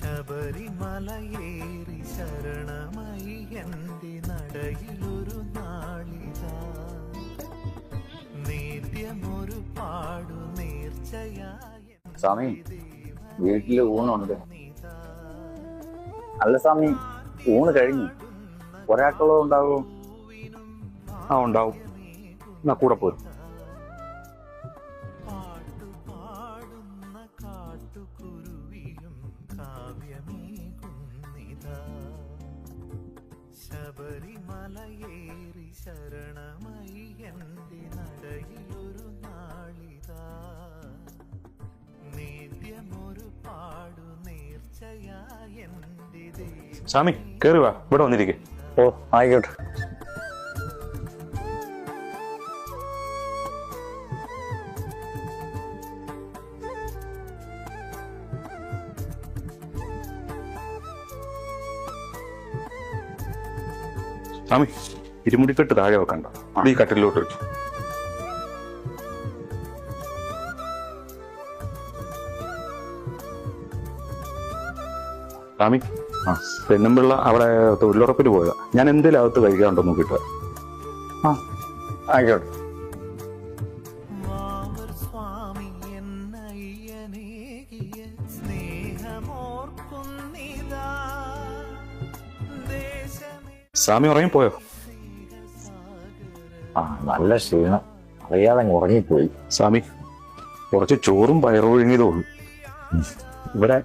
ശബരിമലയേറി ശരണമായി എന്റെ നടയിലൊരു നാളിത. നേദ്യമൊരു പാടു നേർച്ചയായ സ്വാമി വീട്ടിൽ ഊണുണ്ട്. അല്ല സ്വാമി ഊണ് കഴിഞ്ഞു. ഒരാൾക്കുള്ളത് ഉണ്ടാവും? ആ ഉണ്ടാവും. എന്നാ കൂടെ പോരും. ശബരിമലയേറി ശരണമായി എന്റെ നടയിലൊരു നാളിതാ. സ്വാമി കേറി വാ. ഇവിടെ വന്നിരിക്കെ. ഓ ആയിക്കോട്ടെ. സ്വാമി ഇരുമുടിക്കെട്ട് താഴെ വെക്കണ്ട. ഈ കട്ടിലോട്ട് വെച്ചു സ്വാമി ആ. പെണ്ണുമ്പിള്ള അവിടെ തൊഴിലുറപ്പിന് പോയതാ. ഞാൻ എന്തെങ്കിലും അകത്ത് കഴിക്കാണ്ടോ നോക്കിട്ട്. ആ. ആയിക്കോട്ടെ. വാവർ സ്വാമി ഉറങ്ങി പോയോ? ആ നല്ല ക്ഷീണം. അറിയാതെ അങ്ങ് ഉറങ്ങിപ്പോയി. സ്വാമി കുറച്ച് ചോറും പയറൊഴുങ്ങിയതേ ഉള്ളൂ ഇവിടെ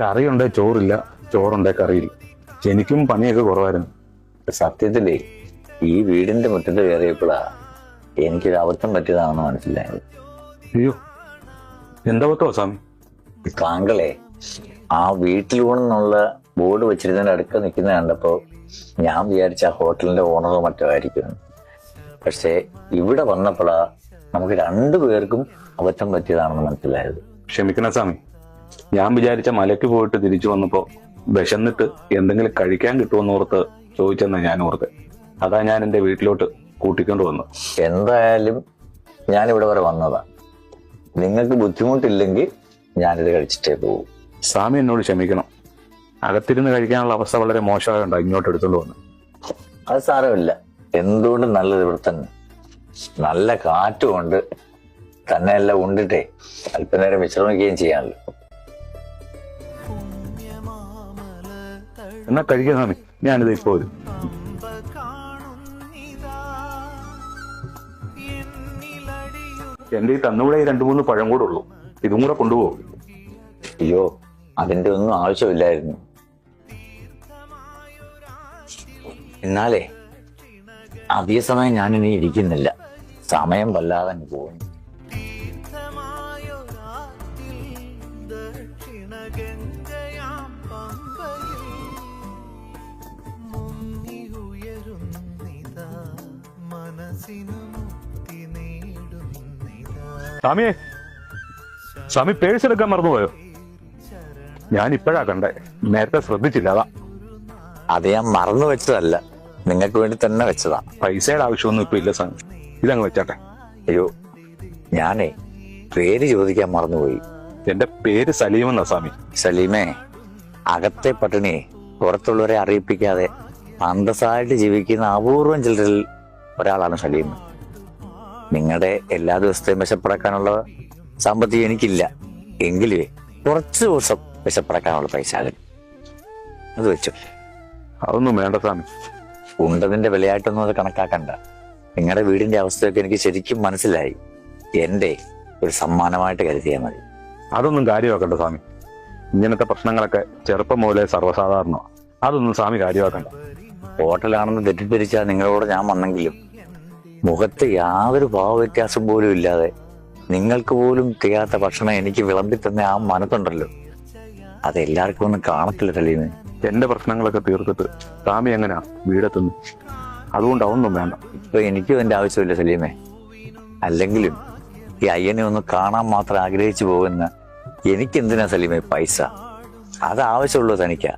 കറിയുണ്ട് ചോറില്ല. ചോറുണ്ട് കറിയില്ല എനിക്കും പണിയൊക്കെ കുറവായിരുന്നു. സത്യത്തിലേ ഈ വീടിന്റെ മുറ്റത്ത് കയറിയപ്പോഴാ എനിക്കൊരു അബദ്ധം പറ്റിയതാണെന്ന് മനസ്സിലായത്. അയ്യോ എന്താ പത്തോ സ്വാമി? താങ്കളെ ആ വീട്ടിലൂണെന്നുള്ള ബോർഡ് വെച്ചിരുന്നതിന്റെ അടുക്ക നിൽക്കുന്ന കണ്ടപ്പോ ഞാൻ വിചാരിച്ച ഹോട്ടലിന്റെ ഓണറോ മറ്റോ ആയിരിക്കും. പക്ഷേ ഇവിടെ വന്നപ്പോഴാ നമുക്ക് രണ്ടുപേർക്കും അബദ്ധം പറ്റിയതാണെന്ന് മനസ്സിലായത്. ക്ഷമിക്കണ സ്വാമി. ഞാൻ വിചാരിച്ച മലയ്ക്ക് പോയിട്ട് തിരിച്ചു വന്നപ്പോ വിശന്നിട്ട് എന്തെങ്കിലും കഴിക്കാൻ കിട്ടുമെന്ന് ഓർത്ത് ചോദിച്ചെന്ന ഞാൻ ഓർത്ത്. അതാ ഞാൻ എന്റെ വീട്ടിലോട്ട് കൂട്ടിക്കൊണ്ട് വന്നു എന്തായാലും ഞാൻ ഇവിടെ വരെ വന്നതാ. നിങ്ങൾക്ക് ബുദ്ധിമുട്ടില്ലെങ്കിൽ ഞാനിത് കഴിച്ചിട്ടേ പോകും. സ്വാമി എന്നോട് ക്ഷമിക്കണം. അകത്തിരുന്ന് കഴിക്കാനുള്ള അവസ്ഥ വളരെ മോശമായോണ്ടാ ഇങ്ങോട്ട് എടുത്തോണ്ട് വന്നു. അത് സാരമില്ല. എന്തുകൊണ്ടും നല്ലത് ഇവിടെ തന്നെ? നല്ല കാറ്റുമുണ്ട് തന്നെ എല്ലാം ഉണ്ടിട്ടേ. അല്പനേരം വിശ്രമിക്കുകയും ചെയ്യാമല്ലോ. എന്നാ കഴിക്കാൻ സ്വാമി ഞാനിത് ഇപ്പോ വരും. എന്റെ ഈ തന്നുകൂടെ ഈ രണ്ടു മൂന്ന് പഴം കൂടെ ഉള്ളൂ. ഇതും കൂടെ കൊണ്ടുപോകും. അയ്യോ അതിന്റെ ഒന്നും ആവശ്യമില്ലായിരുന്നു. എന്നാലേ അതേസമയം സമയം ഞാനിനി ഇരിക്കുന്നില്ല. സമയം വല്ലാതെ പോകും സ്വാമിയെ സ്വാമി പേഴ്സ് എടുക്കാൻ മറന്നുപോയോ? ഞാൻ ഇപ്പോഴാ കണ്ടേ. നേരത്തെ ശ്രദ്ധിച്ചില്ല അതാ. അത് ഞാൻ മറന്നു വെച്ചതല്ല. നിങ്ങൾക്ക് വേണ്ടി തന്നെ വെച്ചതാ. പൈസയുടെ ആവശ്യമൊന്നും ഇപ്പൊ ഇല്ല സാർ ഇതങ്ങ് വെച്ചാട്ടെ. അയ്യോ ഞാനേ പേര് ചോദിക്കാൻ മറന്നുപോയി. എന്റെ പേര് സലീം എന്നാ സ്വാമി. സലീമേ അകത്തെ പട്ടിണിയെ പുറത്തുള്ളവരെ അറിയിപ്പിക്കാതെ അന്തസ്സായിട്ട് ജീവിക്കുന്ന അപൂർവം ചിലരിൽ ഒരാളാണ് സലീം. നിങ്ങളുടെ എല്ലാ ദിവസത്തെയും വിശപ്പടക്കാനുള്ള സാമ്പത്തികം എനിക്കില്ല. എങ്കിലേ കുറച്ച് ദിവസം വിശപ്പടക്കാനുള്ള പൈസ അത് വെച്ചു. അതൊന്നും വേണ്ട സ്വാമി. ഉണ്ടതിന്റെ വിലയായിട്ടൊന്നും അത് കണക്കാക്കണ്ട. നിങ്ങളുടെ വീടിന്റെ അവസ്ഥയൊക്കെ എനിക്ക് ശരിക്കും മനസ്സിലായി. എന്റെ ഒരു സമ്മാനമായിട്ട് കരുതിയാൽ മതി. അതൊന്നും കാര്യമാക്കണ്ട സ്വാമി. ഇങ്ങനത്തെ പ്രശ്നങ്ങളൊക്കെ ചെറുപ്പം മുതലേ സർവസാധാരണ അതൊന്നും സ്വാമി കാര്യമാക്കണ്ട. ഹോട്ടലാണെന്ന് തെറ്റിദ്ധരിച്ചാൽ നിങ്ങളോട് ഞാൻ വന്നെങ്കിലും മുഖത്ത് യാതൊരു ഭാവവ്യത്യാസം പോലും ഇല്ലാതെ നിങ്ങൾക്ക് പോലും തികയാത്ത ഭക്ഷണം എനിക്ക് വിളമ്പി തന്നെ ആ മനത്തുണ്ടല്ലോ അത് എല്ലാവർക്കും ഒന്നും കാണത്തില്ല സലീമേ. എന്റെ പ്രശ്നങ്ങളൊക്കെ തീർത്തിട്ട് താമി എങ്ങനെയാ വീടെത്തുന്നു? അതുകൊണ്ട് അതൊന്നും വേണ്ട. ഇപ്പൊ എനിക്കും എന്റെ ആവശ്യമില്ല സലീമേ. അല്ലെങ്കിലും ഈ അയ്യനെ ഒന്ന് കാണാൻ മാത്രം ആഗ്രഹിച്ചു പോകുന്ന എനിക്കെന്തിനാ സലീമേ പൈസ? അത് ആവശ്യമുള്ളൂ തനിക്കാ.